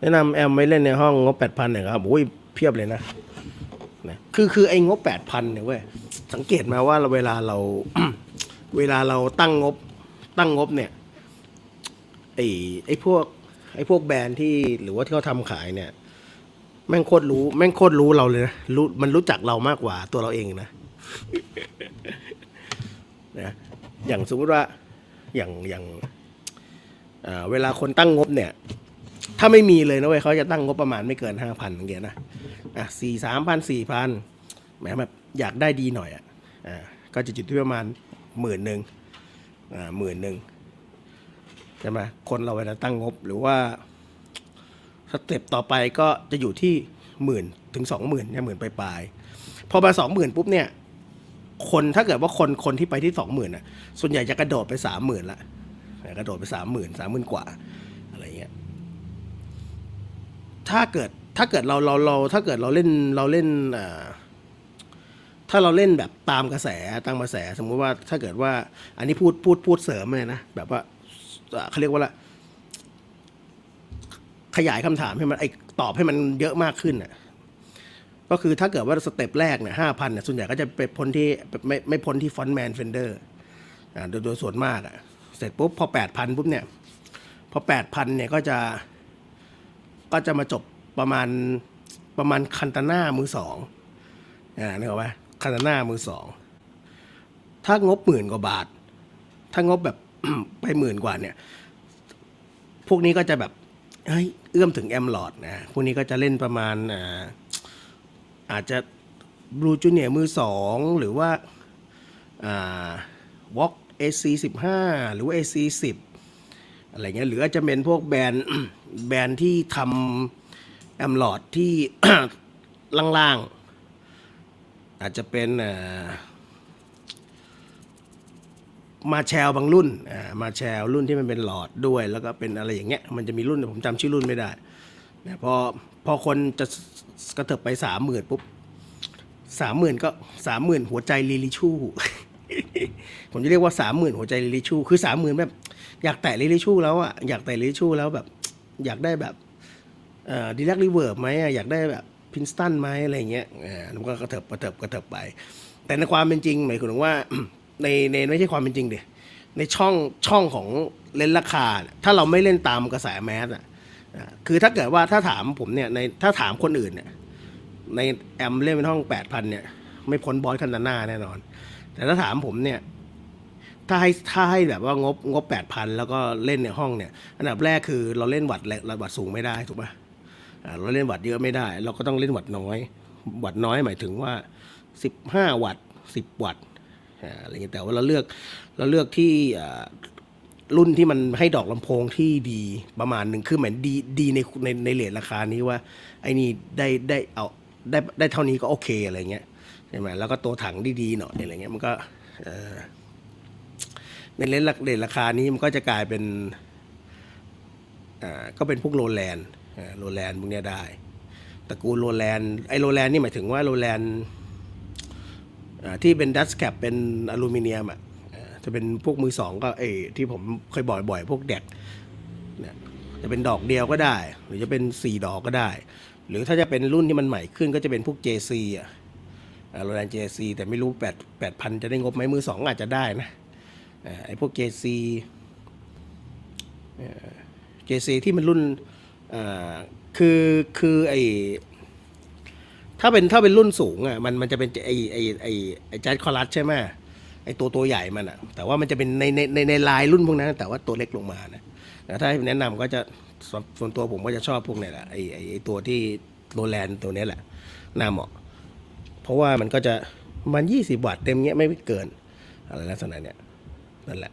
แนะนำแอมไม่เล่นในห้องงบแปดพันหน่อยครับโอ้ยเพียบเลยนะนะคือคือไอ้งบแปดพันเนี่ยเว้ยสังเกตมาว่าเวลาเรา เวลาเราตั้งงบตั้งงบเนี่ยไอ้ไอ้พวกไอ้พวกแบรนด์ที่หรือว่าที่เขาทำขายเนี่ย แม่งโคตรรู้ แม่งโคตรรู้เราเลยนะรู้มันรู้จักเรามากกว่าตัวเราเองนะนะอย่างสมมติว่าอย่างอย่างอ่าเวลาคนตั้งงบเนี่ย ถ้าไม่มีเลยนะเว้ยเขาจะตั้งงบประมาณไม่เกินห้าพันอย่างเงี้ยนะอะสี่สามพันสี่พันแหมแบบอยากได้ดีหน่อยอะอ่าก็จะจุดที่ประมาณหมื่นหนึ่งอ่าหมื่นหนึ่งใช่ไหมคนเราเวลาตั้งงบหรือว่าสเต็ปต่อไปก็จะอยู่ที่หมื่นถึงสองหมื่นเนี่ยหมื่นปลายๆพอมาสองหมื่นปุ๊บเนี่ย คนถ้าเกิดว่าคนคนที่ไปที่สองหมื่นอะ ส่วนใหญ่จะกระโดดไปสามหมื่นละกระโดดไปสามหมื่นสามหมื่นกว่า ถ้าเกิดถ้าเกิดเราเราเราถ้าเกิดเราเล่นเราเล่นถ้าเราเล่นแบบตามกระแสตามกระแส สมมุติว่าถ้าเกิดว่า อันนี้พูดพูดพูดเสริมเลยนะแบบว่าเขาเรียกว่าละขยายคำถามให้มันไอตอบให้มันเยอะมากขึ้นอะก็คือถ้าเกิดว่าสเต็ปแรกเนี่ยห้าพันเนี่ยส่วนใหญ่ก็จะไปพ้นที่ไม่ไม่พ้นที่ฟอนต์แมนเฟนเดอร์อ่าโดยโดยส่วนมากอะเสร็จปุ๊บพอแปดพันปุ๊บเนี่ย พอแปดพันเนี่ยก็จะ ก็จะมาจบประมาณประมาณคันตาน่ามือสองอ่านึกออกไหมคันตาน่ามือสอง ถ้างบหมื่นกว่าบาท ถ้างบแบบ ไปหมื่นกว่าเนี่ย พวกนี้ก็จะแบบเฮ้ยเอื้อมถึงแอมลอดนะ พวกนี้ก็จะเล่นประมาณอ่าอาจจะบลูจูเนียมือสองหรือว่าอ่าวอล์ก AC สิบห้าหรือว่า AC สิบ อะไรเงี้ยหรืออาจจะเป็นพวกแบรนด์แบรนด์ที่ทำแอมลอดที่ ล่างๆ อาจจะเป็นมาแชลบางรุ่นมาแชลรุ่นที่มันเป็นหลอดด้วย แล้วก็เป็นอะไรอย่างเงี้ยมันจะมีรุ่นแต่ผมจำชื่อรุ่นไม่ได้นะพอพอคนจะกระเถิบไปสามหมื่นปุ๊บสามหมื่นก็สามหมื่นหัวใจลิลิชู ผมจะเรียกว่าสามหมื่นหัวใจลิลิชู คือสามหมื่นแบบ อยากแตะลิลิชูแล้วอะอยากแตะลิลิชูแล้วแบบ อยากได้แบบเอ่อดีลักรีเวิร์บไหมอะอยากได้แบบพินสตันไหมอะไรเงี้ยอ่ามันก็กระเถิบกระเถิบกระเถิบไป แต่ในความเป็นจริงหมายถึงว่าในในไม่ใช่ความเป็นจริงเดิในช่องช่องของเล่นราคา ถ้าเราไม่เล่นตามกระแสแมสอะอ่าคือถ้าเกิดว่าถ้าถามผมเนี่ยในถ้าถามคนอื่นเนี่ยในแอมเล่นเป็นห้องแปดพันเนี่ยไม่พ้นบอสคันตาน่าแน่นอน แต่ถ้าถามผมเนี่ย ถ้าให้ถ้าให้แบบว่างบงบแปดพันแล้วก็เล่นในห้องเนี่ย อันดับแรกคือเราเล่นวัดแรงวัดสูงไม่ได้ถูกปะอ่าเราเล่นวัดเยอะไม่ได้ เราก็ต้องเล่นวัดน้อย วัดน้อยหมายถึงว่าสิบห้าวัตต์สิบวัตต์อ่าอะไรเงี้ยแต่ว่าเราเลือกเราเลือกที่รุ่นที่มันให้ดอกลำโพงที่ดีประมาณหนึ่งคือเหมือนดีดีในในในเลทราคานี้ว่าไอ้นี่ได้ได้เอาได้ได้เท่านี้ก็โอเคอะไรเงี้ยใช่ไหมแล้วก็ตัวถังดีๆหน่อยอะไรเงี้ยมันก็เออ ในเลนส์เลนราคานี้มันก็จะกลายเป็นอ่าก็เป็นพวกโรแลนด์โรแลนด์พวกเนี้ยได้ตระกูลโรแลนด์ไอโรแลนด์นี่หมายถึงว่าโรแลนด์ที่เป็นดัสแคปเป็นอลูมิเนียมอะจะเป็นพวกมือสองก็เอที่ผมเคยบอกบ่อยๆ พวกแดกเนี่ยจะเป็นดอกเดียวก็ได้ หรือจะเป็นสี่ดอกก็ได้ หรือถ้าจะเป็นรุ่นที่มันใหม่ขึ้นก็จะเป็นพวก JC อะโรแลนด์ JC แต่ไม่รู้แปดแปดพันจะได้งบไหมมือสองอาจจะได้นะ ไอ้พวก JC เอ่อ JC ที่มันรุ่นคือคือไอถ้าเป็นถ้าเป็นรุ่นสูงอะมันมันจะเป็นไอไอไอไอแจ๊คคอรัสใช่ไหมไอตัวตัวใหญ่มันอะ แต่ว่ามันจะเป็นในในในในลายรุ่นพวกนั้น แต่ว่าตัวเล็กลงมานะแต่ถ้าแนะนำก็จะส่วนตัวผมก็จะชอบพวกนี้แหละไอไอไอตัวที่โรแลนตัวนี้แหละน่าเหมาะ เพราะว่ามันก็จะมันยี่สิบวัตต์เต็มเงี้ยไม่เกินอะไรลักษณะเนี้ย Wala.